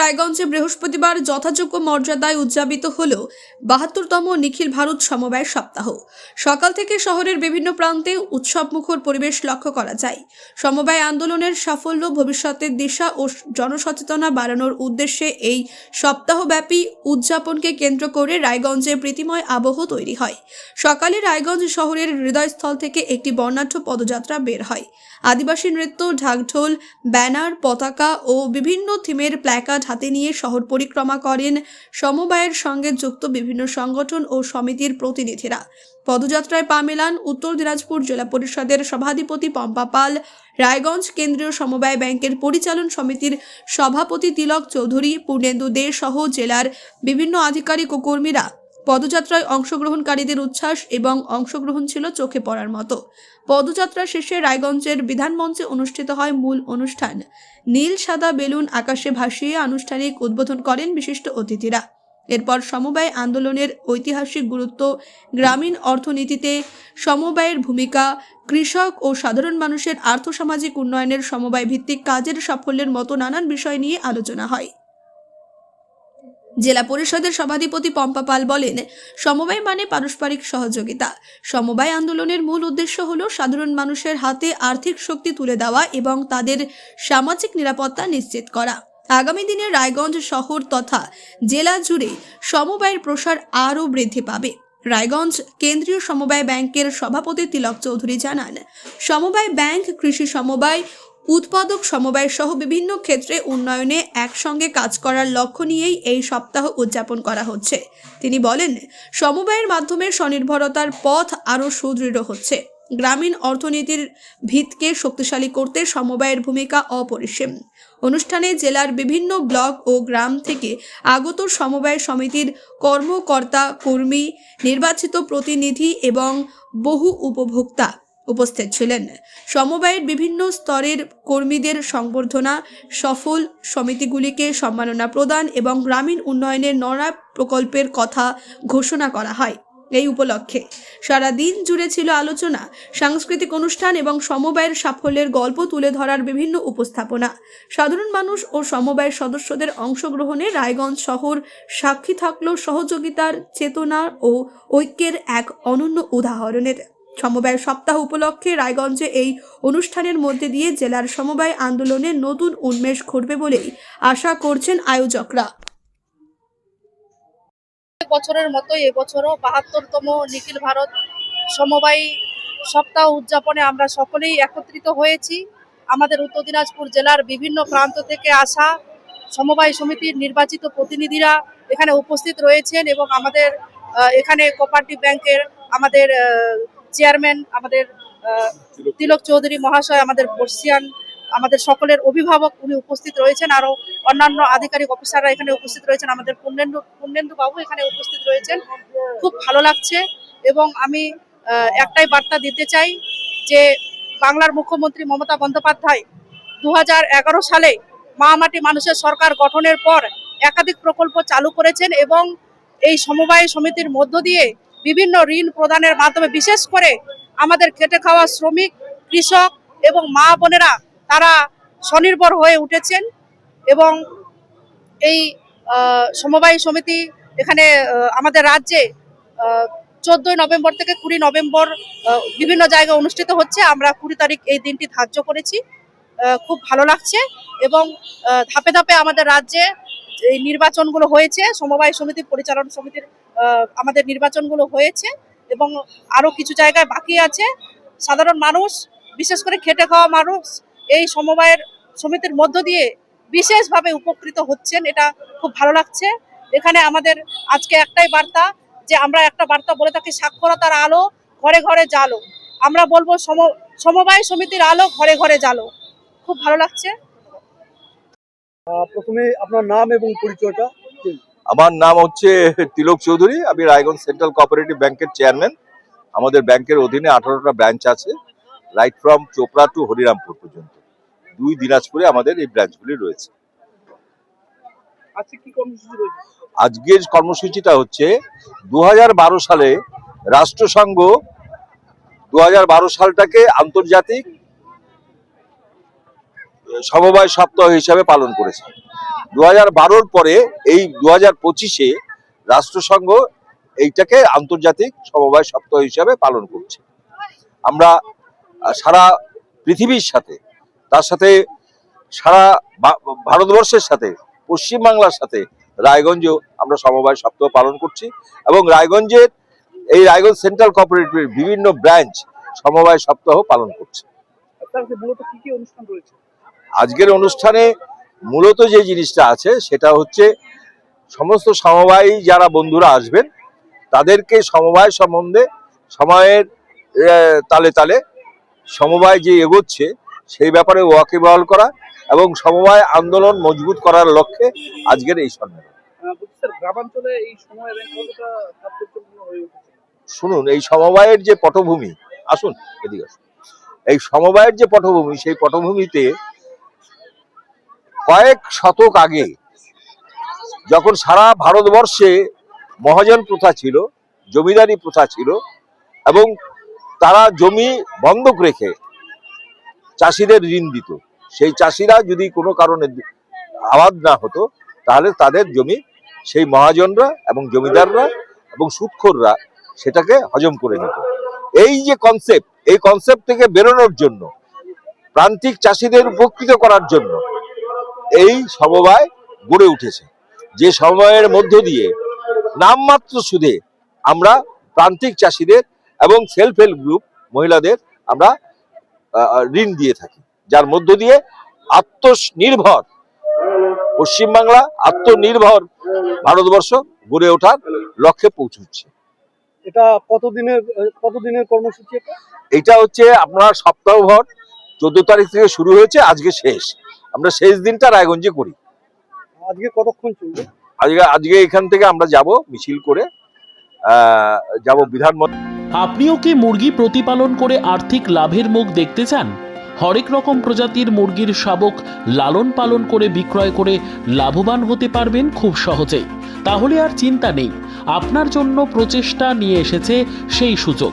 রায়গঞ্জে বৃহস্পতিবার যথাযোগ্য মর্যাদায় উদযাপিত হল বাহাত্তরতম নিখিল ভারত সমবায় সপ্তাহ। সকাল থেকে শহরের বিভিন্ন প্রান্তে উৎসবমুখর পরিবেশ লক্ষ্য করা যায়। সমবায় আন্দোলনের সাফল্য ভবিষ্যতের দিশা ও জনসচেতনা বাড়ানোর উদ্দেশ্যে এই সপ্তাহব্যাপী উদযাপনকে কেন্দ্র করে রায়গঞ্জে প্রীতিময় আবহ তৈরি হয়। সকালে রায়গঞ্জ শহরের হৃদয়স্থল থেকে একটি বর্ণাঢ্য পদযাত্রা বের হয়। আদিবাসী নৃত্য, ঢাকঢোল, ব্যানার, পতাকা ও বিভিন্ন থিমের প্ল্যাকার্ড হাতে নিয়ে শহর পরিক্রমা করেন। সমবায়ের সঙ্গে যুক্ত বিভিন্ন সংগঠন ও সমিতির প্রতিনিধিরা। পদযাত্রায় পা মেলান উত্তর দিনাজপুর জেলা পরিষদের সভাধিপতি পম্পা পাল। রায়গঞ্জ কেন্দ্রীয় সমবায় ব্যাংকের পরিচালন সমিতির সভাপতি তিলক চৌধুরী। পূর্ণেন্দু দে সহ জেলার বিভিন্ন আধিকারিক ও কর্মীরা পদযাত্রায় অংশগ্রহণকারীদের উচ্ছ্বাস এবং অংশগ্রহণ ছিল চোখে পড়ার মতো। পদযাত্রা শেষে রায়গঞ্জের বিধানমঞ্চে অনুষ্ঠিত হয় মূল অনুষ্ঠান। নীল, সাদা বেলুন আকাশে ভাসিয়ে আনুষ্ঠানিক উদ্বোধন করেন বিশিষ্ট অতিথিরা। এরপর সমবায় আন্দোলনের ঐতিহাসিক গুরুত্ব গ্রামীণ অর্থনীতিতে সমবায়ের ভূমিকা, কৃষক ও সাধারণ মানুষের আর্থসামাজিক উন্নয়নের সমবায় ভিত্তিক কাজের সাফল্যের মতো নানান বিষয় নিয়ে আলোচনা হয়। জেলা পরিষদের সভাধিপতি পম্পা পাল বলেন, সমবায় মানে পারস্পরিক সহযোগিতা। সমবায় আন্দোলনের মূল উদ্দেশ্য হল সাধারণ মানুষের হাতে আর্থিক শক্তি তুলে দেওয়া এবং তাদের সামাজিক নিরাপত্তা নিশ্চিত করা। আগামী দিনে রায়গঞ্জ শহর তথা জেলা জুড়ে সমবায়ের প্রসার আরও বৃদ্ধি পাবে। রায়গঞ্জ কেন্দ্রীয় সমবায় ব্যাংকের সভাপতি তিলক চৌধুরী জানান, সমবায় ব্যাংক কৃষি সমবায় উৎপাদক সমবায় সহ বিভিন্ন ক্ষেত্রে উন্নয়নে একসঙ্গে কাজ করার লক্ষ্য নিয়েই এই সপ্তাহ উদযাপন করা হচ্ছে। তিনি বলেন, সমবায়ের মাধ্যমে স্বনির্ভরতার পথ আরও সুদৃঢ় হচ্ছে। গ্রামীণ অর্থনীতির ভিতকে শক্তিশালী করতে সমবায়ের ভূমিকা অপরিসীম। অনুষ্ঠানে জেলার বিভিন্ন ব্লক ও গ্রাম থেকে আগত সমবায় সমিতির কর্মকর্তা, কর্মী, নির্বাচিত প্রতিনিধি এবং বহু উপভোক্তা উপস্থিত ছিলেন। সমবায়ের বিভিন্ন স্তরের কর্মীদের সংবর্ধনা, সফল সমিতিগুলিকে সম্মাননা প্রদান এবং গ্রামীণ উন্নয়নের নড়া প্রকল্পের কথা ঘোষণা করা হয় এই উপলক্ষে। সারা দিন জুড়ে ছিল আলোচনা, সাংস্কৃতিক অনুষ্ঠান এবং সমবায়ের সাফল্যের গল্প তুলে ধরার বিভিন্ন উপস্থাপনা। সাধারণ মানুষ ও সমবায়ের সদস্যদের অংশগ্রহণে রায়গঞ্জ শহর সাক্ষী থাকল সহযোগিতার চেতনা ও ঐক্যের এক অনন্য উদাহরণের। সমবায় সপ্তাহ উপলক্ষে রায়গঞ্জে এই অনুষ্ঠানের মধ্যে দিয়ে জেলার সমবায় আন্দোলনের নতুন উন্মেষ ঘটবে বলেই আশা করছেন আয়োজকরা। বছরের মতো এবছরও বাহাত্তরতম নিখিল ভারত সমবায় সপ্তাহ উদযাপনে আমরা সকলেই একত্রিত হয়েছি। আমাদের উত্তর দিনাজপুর জেলার বিভিন্ন প্রান্ত থেকে আসা সমবায় সমিতির নির্বাচিত প্রতিনিধিরা এখানে উপস্থিত রয়েছেন এবং আমাদের এখানে কোপারেটিভ ব্যাংকের আমাদের চেয়ারম্যান আমাদের তিলক চৌধুরী মহাশয়, আমাদের বর্ষিয়ান, আমাদের সকলের অভিভাবক উনি উপস্থিত রয়েছেন। আরও অন্যান্য আধিকারিক অফিসাররা এখানে উপস্থিত রয়েছেন। আমাদের পূর্ণেন্দু পূর্ণেন্দু বাবু এখানে উপস্থিত রয়েছেন। খুব ভালো লাগছে এবং আমি একটাই বার্তা দিতে চাই যে বাংলার মুখ্যমন্ত্রী মমতা বন্দ্যোপাধ্যায় দু হাজার এগারো সালে মামাটি মানুষের সরকার গঠনের পর একাধিক প্রকল্প চালু করেছেন এবং এই সমবায় সমিতির মধ্য দিয়ে বিভিন্ন ঋণ প্রদানের মাধ্যমে, বিশেষ করে আমাদের খেটে খাওয়া শ্রমিক, কৃষক এবং মা বোনেরা, তারা স্বনির্ভর হয়ে উঠেছেন এবং এই সমবায় সমিতি এখানে আমাদের রাজ্যে চোদ্দই নভেম্বর থেকে কুড়ি নভেম্বর বিভিন্ন জায়গায় অনুষ্ঠিত হচ্ছে। আমরা কুড়ি তারিখ এই দিনটি ধার্য করেছি। খুব ভালো লাগছে এবং ধাপে ধাপে আমাদের রাজ্যে এই নির্বাচনগুলো হয়েছে, সমবায় সমিতি পরিচালনা সমিতির আমাদের নির্বাচনগুলো হয়েছে এবং আরও কিছু জায়গায় বাকি আছে। সাধারণ মানুষ, বিশেষ করে খেটে খাওয়া মানুষ, এই সমবায়ের সমিতির মধ্য দিয়ে বিশেষভাবে উপকৃত হচ্ছেন, এটা খুব ভালো লাগছে। এখানে আমাদের আজকে একটাই বার্তা যে আমরা একটা বার্তা বলে থাকি, সাক্ষরতার আলো ঘরে ঘরে জালো। আমরা বলব সম, সমবায় সমিতির আলো ঘরে ঘরে জালো। খুব ভালো লাগছে। প্রথমে আপনার নাম এবং পরিচয়টা। আমার নাম হচ্ছে তিলক চৌধুরী। আমি রায়গঞ্জ সেন্ট্রাল কোঅপারেটিভ ব্যাংকের চেয়ারম্যান। আমাদের ব্যাংকের অধীনে আঠারোটা ব্রাঞ্চ আছে right from Chopra to Harirampur পর্যন্ত। দুই দিনাজপুরে আমাদের এই ব্রাঞ্চগুলি রয়েছে। আজকের কর্মসূচিটা হচ্ছে দু হাজার বারো সালে রাষ্ট্রসংঘ দু হাজার বারো সালটাকে আন্তর্জাতিক সমবায় সপ্তাহ হিসাবে পালন করেছে। দু হাজার বারোর পরে এই দু হাজার পঁচিশে রাষ্ট্রসংঘ এইটাকে আন্তর্জাতিক সমবায় সপ্তাহ হিসাবে পালন করছে। আমরা সারা পৃথিবীর সাথে তার সাথে সারা ভারতবর্ষের সাথে পশ্চিমবাংলার সাথে রায়গঞ্জেও আমরা সমবায় সপ্তাহ পালন করছি এবং রায়গঞ্জের এই রায়গঞ্জ সেন্ট্রাল কোঅপারেটিভের বিভিন্ন ব্রাঞ্চ সমবায় সপ্তাহ পালন করছে। আজকের অনুষ্ঠানে মূলত যে জিনিসটা আছে সেটা হচ্ছে সমস্ত সমবায়ী যারা বন্ধুরা আসবেন তাদেরকে সমবায় সম্বন্ধে সময়ের তালে তালে সমবায় যে এগোচ্ছে সেই ব্যাপারে ওয়াকিবহাল করা এবং সমবায় আন্দোলন মজবুত করার লক্ষ্যে আজকের এই সম্মেলন। শুনুন এই সমবায়ের যে পটভূমি আসুন এদিকে আসুন। এই সমবায়ের যে পটভূমি সেই পটভূমিতে কয়েক শতক আগে যখন সারা ভারতবর্ষে মহাজন প্রথা ছিল, জমিদারি প্রথা ছিল, এবং তারা জমি বন্ধক রেখে চাষিদের ঋণ দিত, সেই চাষিরা যদি কোনো কারণে আবাদ না হতো, তাহলে তাদের জমি সেই মহাজনরা এবং জমিদাররা এবং সুদখোররা সেটাকে হজম করে নিত। এই যে কনসেপ্ট এই কনসেপ্ট থেকে বেরোনোর জন্য, প্রান্তিক চাষিদের উপকৃত করার জন্য এই সমবায় গড়ে উঠেছে। যে সমবায়ের মধ্য দিয়ে নামমাত্র সুদে আমরা প্রান্তিক চাষিদের এবং সেলফ হেল্প গ্রুপ মহিলাদের আমরা ঋণ দিয়ে থাকি। যার মধ্য দিয়ে আত্মনির্ভর পশ্চিমবাংলা আত্মনির্ভর ভারতবর্ষ গড়ে ওঠার লক্ষ্যে পৌঁছচ্ছে। এটা কতদিনের কতদিনের কর্মসূচি এটা? এটা হচ্ছে আপনার সপ্তাহভর চোদ্দ তারিখ থেকে শুরু হয়েছে আজকে শেষ। আমরা শেষ দিনটা রায়গঞ্জে করি। আজকে কতক্ষণ চলবে? আজকে আজকে এখান থেকে আমরা যাব মিছিল করে আহ, যাব বিধান আপনিও কি মুরগি প্রতিপালন করে আর্থিক লাভের মুখ দেখতে চান? হরেক রকম প্রজাতির মুরগির শাবক লালন পালন করে বিক্রয় করে লাভবান হতে পারবেন খুব সহজেই। তাহলে আর চিন্তা নেই আপনার জন্য প্রচেষ্টা নিয়ে এসেছে সেই সুযোগ।